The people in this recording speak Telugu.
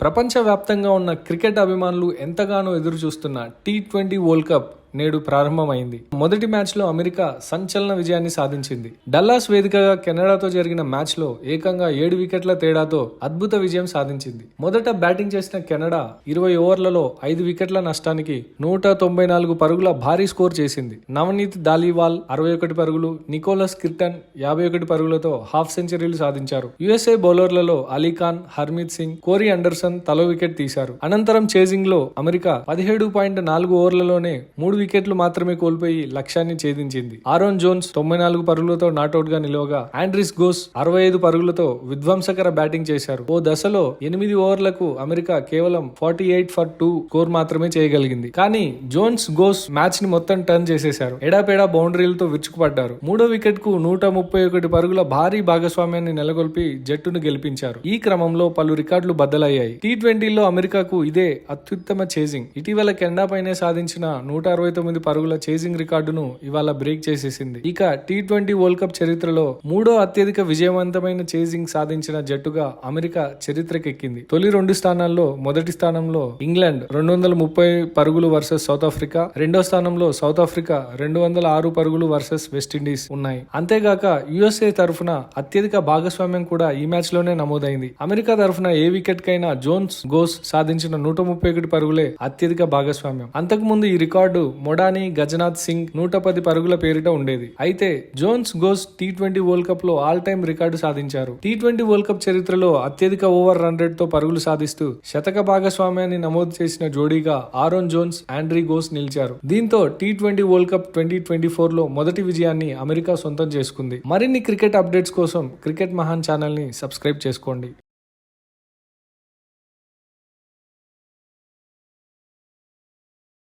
ప్రపంచవ్యాప్తంగా ఉన్న క్రికెట్ అభిమానులు ఎంతగానో ఎదురు చూస్తున్న టీ ట్వంటీ వరల్డ్ కప్ నేడు ప్రారంభమైంది. మొదటి మ్యాచ్లో అమెరికా సంచలన విజయాన్ని సాధించింది. డల్లాస్ వేదికగా కెనడాతో జరిగిన మ్యాచ్లో ఏకంగా ఏడు వికెట్ల తేడాతో అద్భుత విజయం సాధించింది. మొదట బ్యాటింగ్ చేసిన కెనడా ఇరవై ఓవర్లలో ఐదు వికెట్ల నష్టానికి నూట తొంభై నాలుగు పరుగుల భారీ స్కోర్ చేసింది. నవనీత్ దాలీవాల్ అరవై ఒకటి పరుగులు నికోలస్ కిర్టన్ యాభై ఒకటి పరుగులతో హాఫ్ సెంచరీలు సాధించారు. యుఎస్ఏ బౌలర్లలో అలీఖాన్ హర్మీత్ సింగ్ కోరి అండర్సన్ తలో వికెట్ తీశారు. అనంతరం చేజింగ్లో అమెరికా పదిహేడు పాయింట్ నాలుగు ఓవర్లలోనే మూడు వికెట్లు మాత్రమే కోల్పోయి లక్ష్యాన్ని ఛేదించింది. ఆరోన్ జోన్స్ తొంభై నాలుగు పరుగులతో నాట్అవుట్గా నిలవగా ఆండ్రిస్ గోస్ అరవై ఐదు పరుగులతో విధ్వంసకర బ్యాటింగ్ చేశారు. ఓ దశలో ఎనిమిది ఓవర్లకు అమెరికా కేవలం forty eight for two score మాత్రమే చేయగలిగింది. కానీ జోన్స్ గోస్ మ్యాచ్ని మొత్తం టర్న్ చేసేశారు. ఎడాపెడా బౌండరీలతో విరుచుకుపడ్డారు. మూడో వికెట్కు నూట ముప్పై ఒకటి పరుగుల భారీ భాగస్వామ్యాన్ని నెలకొల్పి జట్టును గెలిపించారు. ఈ క్రమంలో పలు రికార్డులు బద్దలయ్యాయి. టీ ట్వంటీలో అమెరికాకు ఇదే అత్యుత్తమ చేజింగ్ ఇటీవల కెనడా పైనే సాధించిన నూట అరవై తొమ్మిది పరుగుల చేజింగ్ రికార్డును ఇవాళ బ్రేక్ చేసేసింది. ఇక టీ ట్వంటీ వరల్డ్ కప్ చరిత్రలో మూడో అత్యధిక విజయవంతమైన చేజింగ్ సాధించిన జట్టుగా అమెరికా చరిత్రకెక్కింది. తొలి రెండు స్థానాల్లో మొదటి స్థానంలో ఇంగ్లాండ్ రెండు వందల ముప్పై పరుగులు వర్సెస్ సౌత్ ఆఫ్రికా రెండో స్థానంలో సౌత్ ఆఫ్రికా రెండు వందల ఆరు పరుగులు వర్సెస్ వెస్టిండీస్ ఉన్నాయి. అంతేగాక యుఎస్ఏ తరఫున అత్యధిక భాగస్వామ్యం కూడా ఈ మ్యాచ్లోనే నమోదైంది. అమెరికా తరఫున ఏ వికెట్ కైనా జోన్స్ గోస్ సాధించిన నూట ముప్పై ఒకటి పరుగులే అత్యధిక భాగస్వామ్యం. అంతకుముందు ఈ రికార్డు మొడాని గజనాథ్ సింగ్ నూట పది పరుగుల పేరిట ఉండేది. అయితే Jones Gous T twenty world కప్లో ఆల్ టైమ్ రికార్డు సాధించారు. టీ ట్వంటీ వరల్డ్ కప్ చరిత్రలో అత్యధిక ఓవర్ రన్ రేట్తో పరుగులు సాధిస్తూ శతక భాగస్వామ్యాన్ని నమోదు చేసిన జోడీగా ఆరోన్ జోన్స్ ఆండ్రీ గోస్ నిలిచారు. దీంతో T twenty world cup twenty twenty ఫోర్లో మొదటి విజయాన్ని అమెరికా సొంతం చేసుకుంది. మరిన్ని క్రికెట్ అప్డేట్స్ కోసం క్రికెట్ మహాన్ ఛానల్ని సబ్స్క్రైబ్ చేసుకోండి.